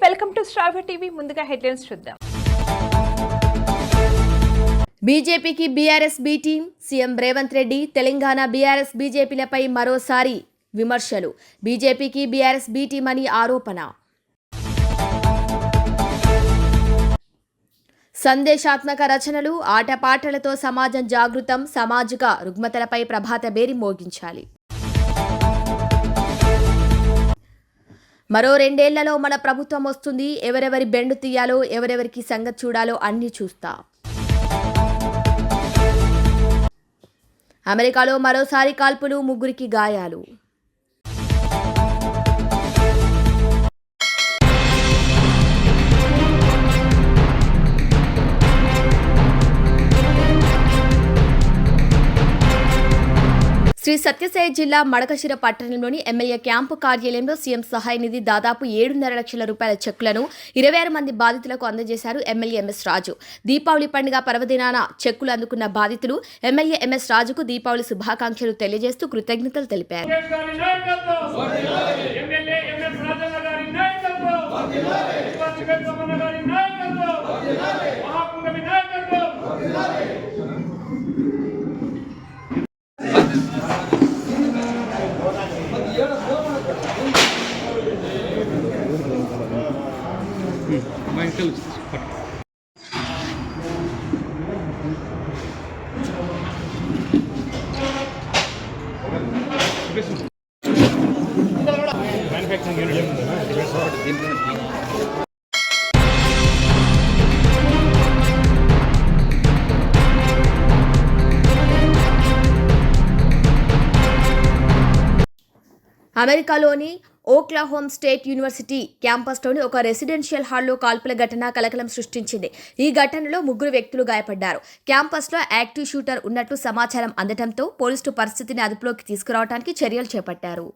Welcome to star TV. ముందుగా headlines చూద్దాం. బీజేపీకి BRS B team CM Revanth Reddy Telangana BRS బీజేపీలపై మరోసారి విమర్శలు. బీజేపీకి బీఆర్ఎస్ బి టీం అని ఆరోపణ. సందేశాత్మక రచనలు ఆటపాటలతో సమాజం జాగృతం సామాజిక రుగ్మతలపై ప్రభాత బేరి మోగించాలి. మరో రెండేళ్ళలో మన ప్రభుత్వం వస్తుంది. ఎవరెవరి బెండు తీయాలో ఎవరెవరికి సంగతి చూడాలో అన్నీ చూస్తా. అమెరికాలో మరోసారి కాల్పులు ముగ్గురికి గాయాలు. శ్రీ సత్యసాయి జిల్లా మడకశిర పట్టణంలోని ఎమ్మెల్యే క్యాంపు కార్యాలయంలో సీఎం సహాయ నిధి దాదాపు ఏడున్నర లక్షల రూపాయల చెక్కులను ఇరవై ఆరు మంది బాధితులకు అందజేశారు ఎమ్మెల్యే ఎంఎస్ రాజు. దీపావళి పండుగ పర్వదినాన చెక్కులు అందుకున్న బాధితులు ఎమ్మెల్యే ఎంఎస్ రాజుకు దీపావళి శుభాకాంక్షలు తెలియజేస్తూ కృతజ్ఞతలు తెలిపారు. లోకేష్ అమెరికాలోని ఓక్లాహోమ్ స్టేట్ యూనివర్సిటీ క్యాంపస్లోని ఒక రెసిడెన్షియల్ హాల్లో కాల్పుల ఘటన కలకలం సృష్టించింది. ఈ ఘటనలో ముగ్గురు వ్యక్తులు గాయపడ్డారు. క్యాంపస్లో యాక్టివ్ షూటర్ ఉన్నట్లు సమాచారం అందడంతో పోలీసులు పరిస్థితిని అదుపులోకి తీసుకురావడానికి చర్యలు చేపట్టారు.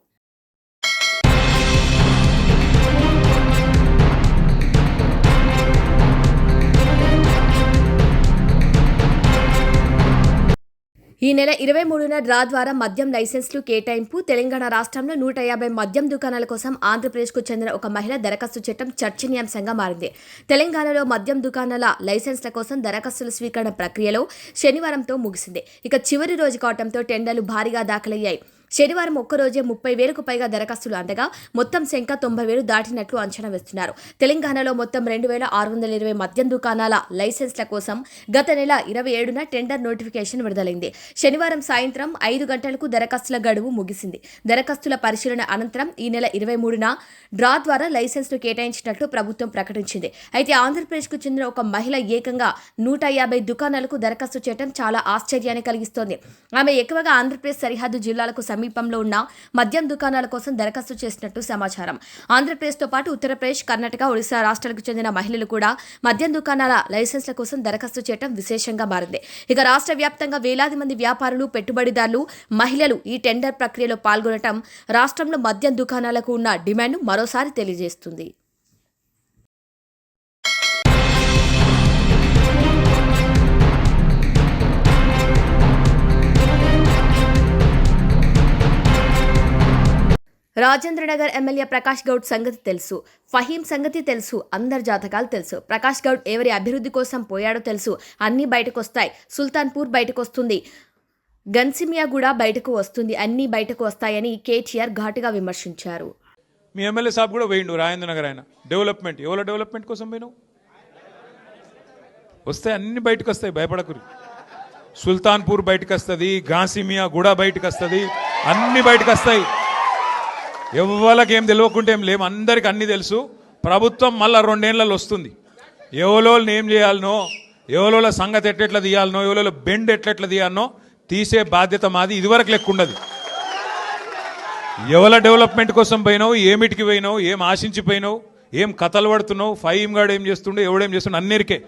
ఈ నెల ఇరవై మూడున డ్రా ద్వారా మద్యం లైసెన్స్లు కేటాయింపు. తెలంగాణ రాష్ట్రంలో నూట యాభై మద్యం దుకాణాల కోసం ఆంధ్రప్రదేశ్కు చెందిన ఒక మహిళ దరఖాస్తు చట్టం చర్చనీయాంశంగా మారింది. తెలంగాణలో మద్యం దుకాణాల లైసెన్స్ల కోసం దరఖాస్తుల స్వీకరణ ప్రక్రియలో శనివారంతో ముగిసింది. ఇక చివరి రోజు కావడంతో టెండర్లు భారీగా దాఖలయ్యాయి. శనివారం ఒక్కరోజే ముప్పై వేలకు పైగా దరఖాస్తులు అందగా మొత్తం సంఖ్య తొంభై వేలు దాటినట్లు అంచనా వేస్తున్నారు. తెలంగాణలో మొత్తం రెండు వేల ఆరు వందల ఇరవై మద్యం దుకాణాల లైసెన్స్ల కోసం గత నెల ఇరవై ఏడున టెండర్ నోటిఫికేషన్ విడుదలైంది. శనివారం సాయంత్రం ఐదు గంటలకు దరఖాస్తుల గడువు ముగిసింది. దరఖాస్తుల పరిశీలన అనంతరం ఈ నెల ఇరవై మూడున డ్రా ద్వారా లైసెన్స్ను కేటాయించినట్లు ప్రభుత్వం ప్రకటించింది. అయితే ఆంధ్రప్రదేశ్కు చెందిన ఒక మహిళ ఏకంగా నూట యాభై దుకాణాలకు దరఖాస్తు చేయడం చాలా ఆశ్చర్యాన్ని కలిగిస్తోంది. ఆమె ఎక్కువగా ఆంధ్రప్రదేశ్ సరిహద్దు జిల్లాలకు సమీపంలో ఉన్న మద్యం దుకాణాల కోసం దరఖాస్తు చేసినట్టు సమాచారం. ఆంధ్రప్రదేశ్తో పాటు ఉత్తరప్రదేశ్ కర్ణాటక ఒడిశా రాష్ట్రాలకు చెందిన మహిళలు కూడా మద్యం దుకాణాల లైసెన్స్ల కోసం దరఖాస్తు చేయడం విశేషంగా మారింది. ఇక రాష్ట్ర వ్యాప్తంగా వేలాది మంది వ్యాపారులు పెట్టుబడిదారులు మహిళలు ఈ టెండర్ ప్రక్రియలో పాల్గొనడం రాష్ట్రంలో మద్యం దుకాణాలకు ఉన్న డిమాండ్ మరోసారి తెలియజేస్తుంది. రాజేంద్రనగర్ ఎమ్మెల్యే ప్రకాష్ గౌడ్ సంగతి తెలుసు. ఫహీం సంగతి తెలుసు. అందరి జాతకాలు తెలుసు. ప్రకాష్ గౌడ్ ఎవరి అభివృద్ధి కోసం పోయాడో తెలుసు. అన్నీ బయటకు వస్తాయి సుల్తాన్పూర్ బయటకు వస్తుంది గన్సిమియా కూడా బయటకు వస్తుంది. అన్నీ బయటకు వస్తాయని కేటీఆర్ ఘాటుగా విమర్శించారు. మీ ఎమ్మెల్యే సాబ్ కూడా పోయిండు రాజేంద్రనగర్ ఆయన. డెవలప్మెంట్. ఎవరో డెవలప్మెంట్ కోసం పోయినావు? వస్తాయి అన్ని బయటకు వస్తాయి భయపడకురు. సుల్తాన్పూర్ బయటకు వస్తుంది గాసిమియా కూడా బయటకు వస్తుంది అన్ని బయటకు వస్తాయి ఎవరికేం ఏం తెలియకుంటే ఏం లేము అందరికి అన్నీ తెలుసు. ప్రభుత్వం మళ్ళా రెండేళ్ళలో వస్తుంది. ఎవలోని ఏం చేయాలనో ఎవలోల సంగతి ఎట్లెట్లా తీయాలనో ఎవలో బెండ్ ఎట్లెట్లా తీయాలనో తీసే బాధ్యత మాది. ఇదివరకు లెక్క ఉండదు. ఎవల డెవలప్మెంట్ కోసం పోయినావు ఏమిటికి పోయినావు ఏం ఆశించి పోయినావు ఏం కథలు పడుతున్నావు ఫైమ్ గాడు ఏం చేస్తుండో ఎవడేం చేస్తుండో అన్నిరికే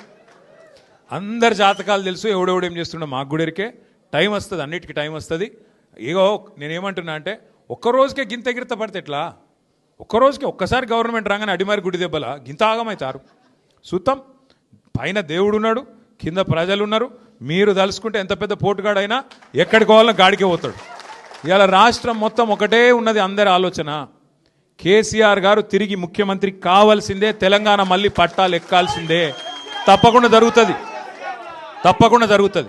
అందరి జాతకాలు తెలుసు ఎవడెవడేం చేస్తుండో మాకు కూడా ఇరికే. టైం వస్తుంది అన్నిటికీ టైం వస్తుంది. ఇగో నేనేమంటున్నా అంటే ఒక్కరోజుకే గింత ఎగిరిత పడితే ఎట్లా? ఒక్క రోజుకి ఒక్కసారి గవర్నమెంట్ రాగానే అడిమారి గుడి దెబ్బల గింత ఆగమవుతారు సుత్తం పైన దేవుడు ఉన్నాడు కింద ప్రజలు ఉన్నారు మీరు తలుసుకుంటే ఎంత పెద్ద పోటుగాడైనా ఎక్కడికి పోవాలని గాడికే పోతాడు. ఇవాళ రాష్ట్రం మొత్తం ఒకటే ఉన్నది అందరి ఆలోచన. కేసీఆర్ గారు తిరిగి ముఖ్యమంత్రి కావాల్సిందే తెలంగాణ మళ్ళీ పట్టాలు ఎక్కాల్సిందే. తప్పకుండా జరుగుతుంది. తప్పకుండా జరుగుతుంది.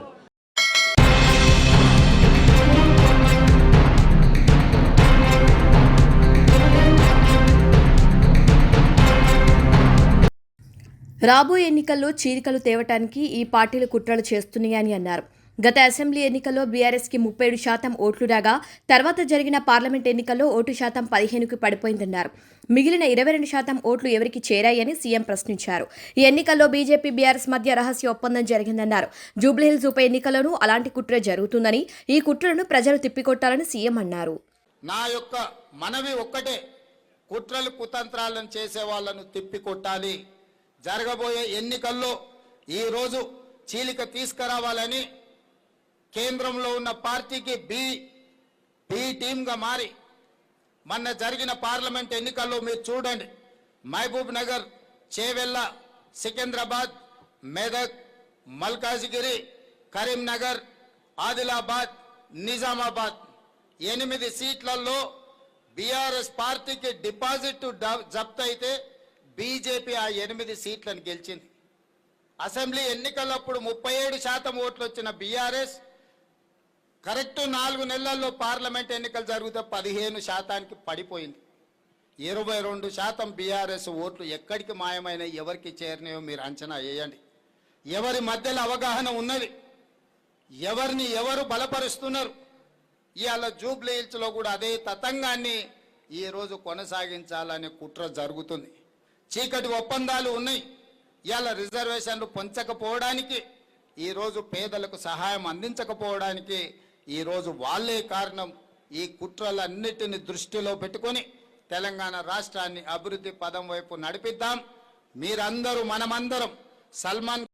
రాబోయే ఎన్నికల్లో చీరికలు తేవటానికి ఈ పార్టీలు కుట్రలు చేస్తున్నాయని అన్నారు. గత అసెంబ్లీ ఎన్నికల్లో బీఆర్ఎస్కి ముప్పై ఏడు శాతం ఓట్లు రాగా తర్వాత జరిగిన పార్లమెంట్ ఎన్నికల్లో ఓటు శాతం పదిహేనుకి పడిపోయిందన్నారు. మిగిలిన ఇరవై రెండు శాతం ఓట్లు ఎవరికి చేరాయని సీఎం ప్రశ్నించారు. ఈ ఎన్నికల్లో బీజేపీ బీఆర్ఎస్ మధ్య రహస్య ఒప్పందం జరిగిందన్నారు. జూబ్లీహిల్స్ ఉప ఎన్నికల్లోనూ అలాంటి కుట్ర జరుగుతుందని ఈ కుట్రను ప్రజలు తిప్పికొట్టాలని సీఎం అన్నారు. నా యొక్క మనవి ఒక్కటే. కుట్రలు కుతంత్రాలను చేసే వాళ్ళను తిప్పికొట్టాలి. జరగబోయే ఎన్నికల్లో ఈరోజు చీలిక తీసుకురావాలని కేంద్రంలో ఉన్న పార్టీకి బి బి టీమ్గా మారి మొన్న జరిగిన పార్లమెంట్ ఎన్నికల్లో మీరు చూడండి. మహబూబ్ నగర్ చేవెళ్ళ సికింద్రాబాద్ మెదక్ మల్కాజ్గిరి కరీంనగర్ ఆదిలాబాద్ నిజామాబాద్ ఎనిమిది సీట్లలో బీఆర్ఎస్ పార్టీకి డిపాజిట్ డ- జప్తు అయితే బీజేపీ ఆ ఎనిమిది సీట్లను గెలిచింది. అసెంబ్లీ ఎన్నికలప్పుడు ముప్పై ఏడు శాతం ఓట్లు వచ్చిన బీఆర్ఎస్ కరెక్ట్ నాలుగు నెలల్లో పార్లమెంట్ ఎన్నికలు జరిగితే పదిహేను శాతానికి పడిపోయింది. ఇరవై రెండు శాతం బీఆర్ఎస్ ఓట్లు ఎక్కడికి మాయమైన ఎవరికి చేరినాయో మీరు అంచనా వేయండి. ఎవరి మధ్యలో అవగాహన ఉన్నది ఎవరిని ఎవరు బలపరుస్తున్నారు ఇవాళ జూబ్లీ హిల్స్లో కూడా అదే తతంగాన్ని ఈరోజు కొనసాగించాలనే కుట్ర జరుగుతుంది. చీకటి ఒప్పందాలు ఉన్నాయి. ఇవాళ రిజర్వేషన్లు పొంచకపోవడానికి ఈరోజు పేదలకు సహాయం అందించకపోవడానికి ఈరోజు వాళ్ళే కారణం. ఈ కుట్రలన్నిటిని దృష్టిలో పెట్టుకొని తెలంగాణ రాష్ట్రాన్ని అభివృద్ధి పదం వైపు నడిపిద్దాం. మీరందరూ మనమందరం సల్మాన్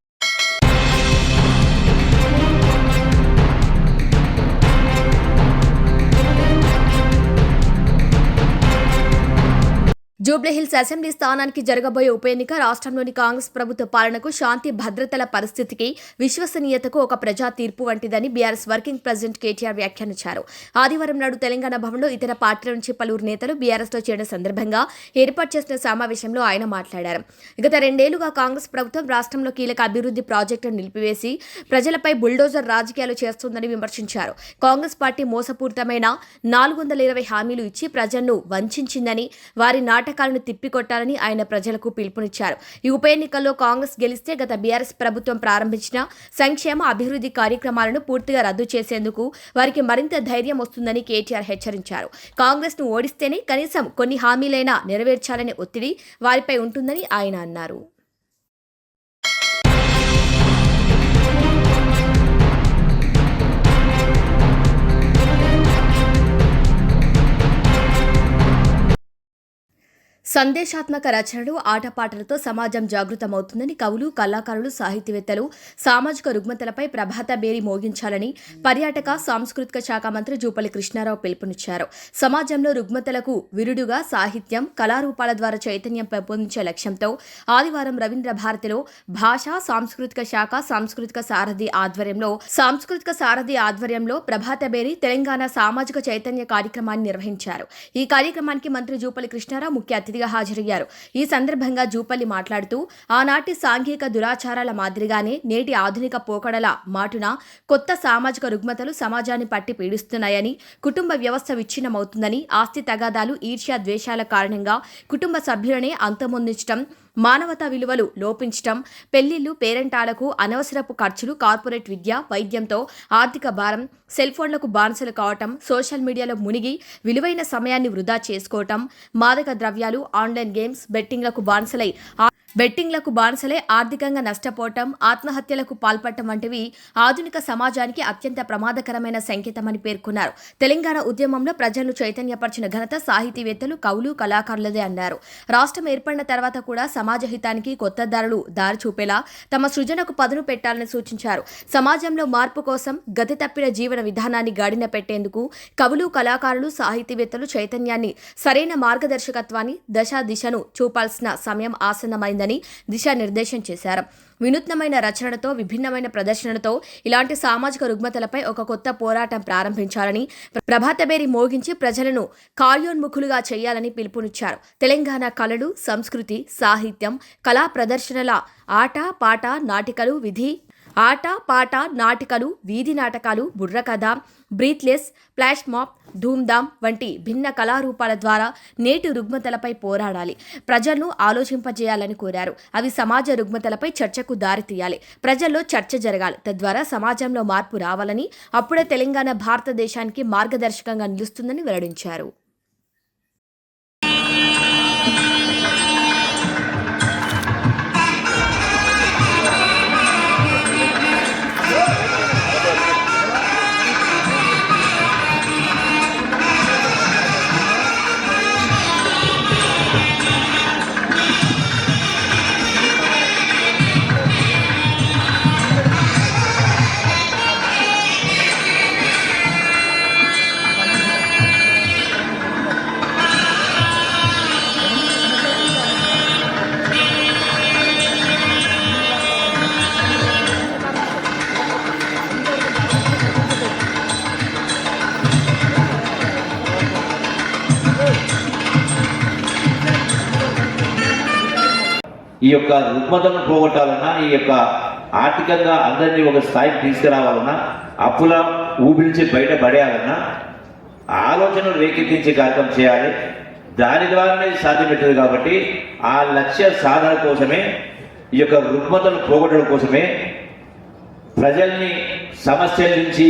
జూబ్లీహిల్స్ అసెంబ్లీ స్థానానికి జరగబోయే ఉప ఎన్నిక రాష్ట్రంలోని కాంగ్రెస్ ప్రభుత్వ పాలనకు శాంతి భద్రతల పరిస్థితికి విశ్వసనీయతకు ఒక ప్రజా తీర్పు వంటిదని బీఆర్ఎస్ వర్కింగ్ ప్రెసిడెంట్ కేటీఆర్ వ్యాఖ్యానించారు. ఆదివారం నాడు తెలంగాణ భవన్లో ఇతర పార్టీల నుంచి పలువురు నేతలు బీఆర్ఎస్లో చేరిన సందర్భంగా ఏర్పాటు చేసిన సమావేశంలో ఆయన మాట్లాడారు. గత రెండేళ్ళుగా కాంగ్రెస్ ప్రభుత్వం రాష్ట్రంలో కీలక అభివృద్ధి ప్రాజెక్టును నిలిపివేసి ప్రజలపై బుల్డోజర్ రాజకీయాలు చేస్తోందని విమర్శించారు. కాంగ్రెస్ పార్టీ మోసపూరితమైన నాలుగు వందల ఇరవై హామీలు ఇచ్చి ప్రజలను వంచిందని వారి నాటక నాటకాలను తిప్పికొట్టాలని ఆయన ప్రజలకు పిలుపునిచ్చారు. ఈ ఉప ఎన్నికల్లో కాంగ్రెస్ గెలిస్తే గత బీఆర్ఎస్ ప్రభుత్వం ప్రారంభించిన సంక్షేమ అభివృద్ధి కార్యక్రమాలను పూర్తిగా రద్దు చేసేందుకు వారికి మరింత ధైర్యం వస్తుందని కేటీఆర్ హెచ్చరించారు. కాంగ్రెస్ను ఓడిస్తేనే కనీసం కొన్ని హామీలైనా నెరవేర్చాలనే ఒత్తిడి వారిపై ఉంటుందని ఆయన అన్నారు. సందేశాత్మక రచనలు ఆటపాటలతో సమాజం జాగృతమవుతుందని కవులు కళాకారులు సాహితీవేత్తలు సామాజిక రుగ్మతలపై ప్రభాత బేరి మోగించాలని పర్యాటక సాంస్కృతిక శాఖ మంత్రి జూపల్లి కృష్ణారావు పిలుపునిచ్చారు. సమాజంలో రుగ్మతలకు విరుడుగా సాహిత్యం కళారూపాల ద్వారా చైతన్యం పెంపొందించే లక్ష్యంతో ఆదివారం రవీంద్ర భారతిలో భాష సాంస్కృతిక శాఖ సాంస్కృతిక సారథి ఆధ్వర్యంలో సాంస్కృతిక సారథి ఆధ్వర్యంలో ప్రభాత బేరి తెలంగాణ సామాజిక చైతన్య కార్యక్రమాన్ని నిర్వహించారు. ఈ కార్యక్రమానికి మంత్రి జూపల్లి కృష్ణారావు ముఖ్య అతిథిగా హాజరయ్యారు. ఈ సందర్భంగా జూపల్లి మాట్లాడుతూ ఆనాటి సాంఘిక దురాచారాల మాదిరిగానే నేటి ఆధునిక పోకడల మాటున కొత్త సామాజిక రుగ్మతలు సమాజాన్ని పట్టి పీడిస్తున్నాయని కుటుంబ వ్యవస్థ విచ్ఛిన్నమవుతుందని ఆస్తి తగాదాలు ఈర్ష్యా ద్వేషాల కారణంగా కుటుంబ సభ్యులనే అంతమొందించడం మానవతా విలువలు లోపించటం పెళ్ళిళ్ళు పేరెంటాలకు అనవసరపు ఖర్చులు కార్పొరేట్ విద్య వైద్యంతో ఆర్థిక భారం సెల్ ఫోన్లకు బానిసలు కావటం సోషల్ మీడియాలో మునిగి విలువైన సమయాన్ని వృధా చేసుకోవటం మాదక ద్రవ్యాలు ఆన్లైన్ గేమ్స్ బెట్టింగ్లకు బానిసలై బెట్టింగ్లకు బానిసలే ఆర్థికంగా నష్టపోవటం ఆత్మహత్యలకు పాల్పడటం వంటివి ఆధునిక సమాజానికి అత్యంత ప్రమాదకరమైన సంకేతమని పేర్కొన్నారు. తెలంగాణ ఉద్యమంలో ప్రజలను చైతన్యపరిచిన ఘనత సాహితీవేత్తలు కవులు కళాకారులదే అన్నారు. రాష్ట్రం ఏర్పడిన తర్వాత కూడా సమాజ హితానికి కొత్త దారులు దారి చూపేలా తమ సృజనకు పదును పెట్టాలని సూచించారు. సమాజంలో మార్పు కోసం గతి తప్పిన జీవన విధానాన్ని గాడిన పెట్టేందుకు కవులు కళాకారులు సాహితీవేత్తలు చైతన్యాన్ని సరైన మార్గదర్శకత్వాన్ని దశ దిశను చూపాల్సిన సమయం ఆసన్నమైందని ఉందని దిశానిర్దేశం చేశారు. వినూత్నమైన రచనలతో విభిన్నమైన ప్రదర్శనలతో ఇలాంటి సామాజిక రుగ్మతలపై ఒక కొత్త పోరాటం ప్రారంభించాలని ప్రభాతబేరి మోగించి ప్రజలను కార్యోన్ముఖులుగా చేయాలని పిలుపునిచ్చారు. తెలంగాణ కళలు సంస్కృతి సాహిత్యం కళా ప్రదర్శనల ఆట పాట నాటికలు విధి ఆట పాట నాటికలు వీధి నాటకాలు బుర్రకథ బ్రీత్లెస్ ఫ్లాష్ మాప్ ధూమ్ధామ్ వంటి భిన్న కళారూపాల ద్వారా నేటి రుగ్మతలపై పోరాడాలి. ప్రజలను ఆలోచింపజేయాలని కోరారు. అవి సమాజ రుగ్మతలపై చర్చకు దారితీయాలి. ప్రజల్లో చర్చ జరగాలి. తద్వారా సమాజంలో మార్పు రావాలని అప్పుడే తెలంగాణ భారతదేశానికి మార్గదర్శకంగా నిలుస్తుందని వెల్లడించారు. ఈ యొక్క రుగ్మతను పోగొట్టాలన్నా ఈ యొక్క ఆర్థికంగా అందరినీ ఒక స్థాయికి తీసుకురావాలన్నా అప్పుల ఊపిరించి బయట పడేయాలన్నా ఆలోచనలు రేకెత్తించే కార్యక్రమం చేయాలి. దాని ద్వారానే సాధ్యపెట్టదు కాబట్టి ఆ లక్ష్య సాధన కోసమే ఈ యొక్క రుగ్మతను పోగొట్టడం కోసమే ప్రజల్ని సమస్యల నుంచి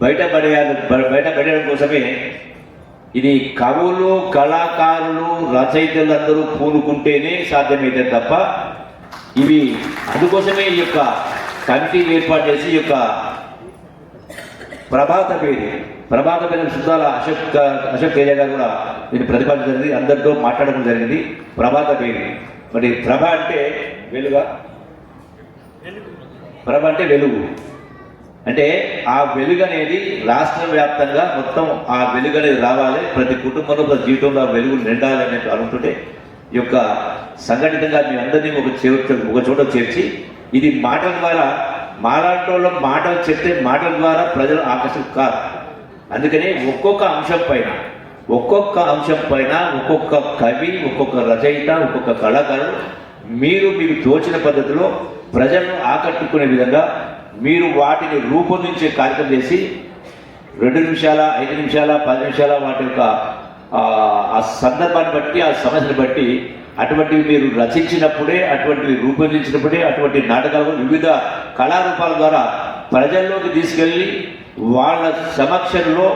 బయటపడేయాలి బయటపడేయడం కోసమే ఇది కవులు కళాకారులు రచయితలందరూ పూనుకుంటేనే సాధ్యమైతే తప్ప ఇవి అందుకోసమే ఈ యొక్క కమిటీ ఏర్పాటు చేసి ఈ యొక్క ప్రభాత పేరు ప్రభాత పేరు శుద్ధాల అశోక్ అశోక్ తేజ గారు కూడా దీన్ని ప్రతిపాదించడం జరిగింది. అందరితో మాట్లాడడం జరిగింది. ప్రభాత పేరు. మరి ప్రభ అంటే వెలుగా? ప్రభ అంటే వెలుగు. అంటే ఆ వెలుగు అనేది రాష్ట్ర వ్యాప్తంగా మొత్తం ఆ వెలుగు అనేది రావాలి. ప్రతి కుటుంబంలో ప్రతి జీవితంలో ఆ వెలుగు నిండాలి అనేది అనుకుంటుంటే ఈ యొక్క సంఘటితంగా మీ అందరినీ ఒక చోట ఒక చోట చేర్చి ఇది మాటల ద్వారా మాట్లాడటంలో మాటలు చెప్తే మాటల ద్వారా ప్రజలు ఆకర్షణ కాదు అందుకని ఒక్కొక్క అంశం పైన ఒక్కొక్క అంశం పైన ఒక్కొక్క కవి ఒక్కొక్క రచయిత ఒక్కొక్క కళాకారుడు మీరు మీకు తోచిన పద్ధతిలో ప్రజలను ఆకట్టుకునే విధంగా మీరు వాటిని రూపొందించే కార్యక్రమం చేసి రెండు నిమిషాల ఐదు నిమిషాల పది నిమిషాల వాటి యొక్క ఆ, ఆ సందర్భాన్ని బట్టి ఆ సమస్యను బట్టి అటువంటివి మీరు రచించినప్పుడే అటువంటివి రూపొందించినప్పుడే అటువంటి నాటకాలు వివిధ కళారూపాల ద్వారా ప్రజల్లోకి తీసుకెళ్ళి వాళ్ళ సమక్షంలో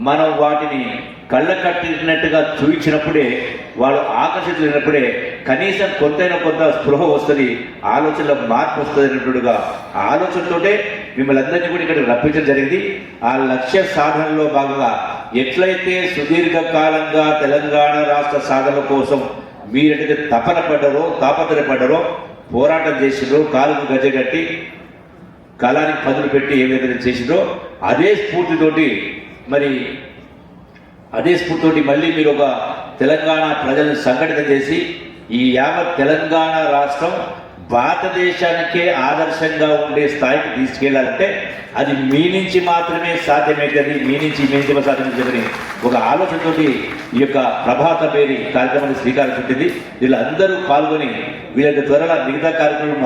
మనం వాటిని కళ్ళ కట్టినట్టుగా చూపించినప్పుడే వాళ్ళు ఆకర్షితులైనప్పుడే కనీసం కొంతైనా కొంత స్పృహ వస్తుంది ఆలోచనలో మార్పు వస్తుంది అన్నట్టుగా ఆలోచనతోటే మిమ్మల్ని అందరినీ కూడా ఇక్కడ రప్పించడం జరిగింది. ఆ లక్ష్య సాధనలో భాగంగా ఎట్లయితే సుదీర్ఘకాలంగా తెలంగాణ రాష్ట్ర సాధన కోసం మీరైతే తపన పడ్డారో తాపత్రయపడ్డారో పోరాటం చేసిండ్రో కాలుకు గజగట్టి కళానికి పదులు పెట్టి ఏమైదయినా చేసిండ్రో అదే స్ఫూర్తితోటి మరి అదే స్ఫూర్తితోటి మళ్ళీ మీరు ఒక తెలంగాణ ప్రజలను సంఘటిత చేసి ఈ యావత్ తెలంగాణ రాష్ట్రం భారతదేశానికే ఆదర్శంగా ఉండే స్థాయికి తీసుకెళ్ళాలంటే అది మీ నుంచి మాత్రమే సాధ్యమవుతుంది మీ నుంచి మీ నుంచి సాధ్యమవుతుందని ఒక ఆలోచనతోటి ఈ యొక్క ప్రభాత పేరి కార్యక్రమాన్ని శ్రీకారం చుట్టింది. వీళ్ళందరూ పాల్గొని వీళ్ళకి త్వరగా మిగతా కార్యక్రమం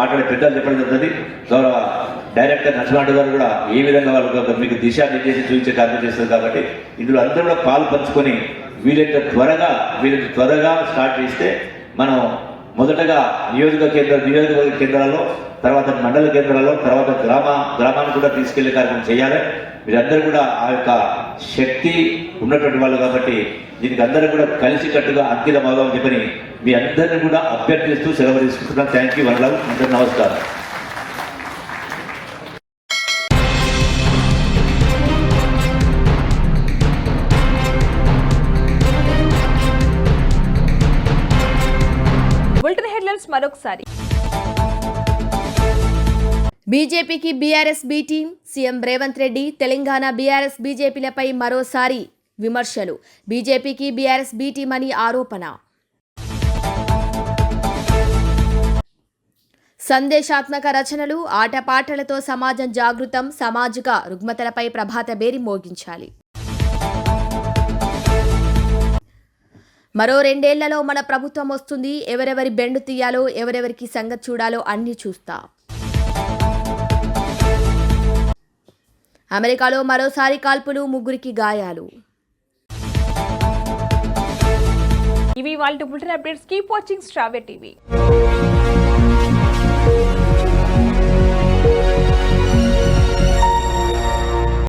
మాట్లాడే పెద్దలు చెప్పడం జరుగుతుంది. గౌరవ డైరెక్టర్ నరసింహారెడ్డి గారు కూడా ఏ విధంగా వాళ్ళకు మీకు దిశానిర్దేశం చూపించే కార్యం చేస్తారు కాబట్టి ఇందులో అందరూ కూడా పాలు పంచుకొని వీలైతే త్వరగా వీలైనంత త్వరగా స్టార్ట్ చేస్తే మనం మొదటగా నియోజక కేంద్ర నియోజకవర్గ కేంద్రాల్లో తర్వాత మండల కేంద్రాల్లో తర్వాత గ్రామ గ్రామాన్ని కూడా తీసుకెళ్ళే కార్యక్రమం చేయాలి. మీరందరూ కూడా ఆ యొక్క శక్తి ఉన్నటువంటి వాళ్ళు కాబట్టి దీనికి అందరూ కూడా కలిసికట్టుగా అంకితం అవుదామని చెప్పని మీ అందరిని కూడా అభ్యర్థిస్తూ సెలవు తీసుకుంటున్నాను థ్యాంక్ యూ వన్ అందరూ నమస్కారం. హెడ్లైన్స్ మరొకసారి. బీజేపీకి BRS B team CM Revanth Reddy Telangana BRS బీజేపీలపై మరోసారి విమర్శలు. బీజేపీకి బీఆర్ఎస్ బి టీం అని ఆరోపణ. సందేశాత్మక రచనలు ఆటపాటలతో సమాజం జాగృతం సామాజిక రుగ్మతలపై ప్రభాత బేరి మోగించాలి. మరో రెండేళ్ళలో మన ప్రభుత్వం వస్తుంది. ఎవరెవరి బెండు తీయాలో ఎవరెవరికి సంగతి చూడాలో అన్నీ చూస్తా. అమెరికాలో మరోసారి కాల్పులు ముగ్గురికి గాయాలు. ఇవి వాళ్ళ bulletin updates. Keep watching star TV.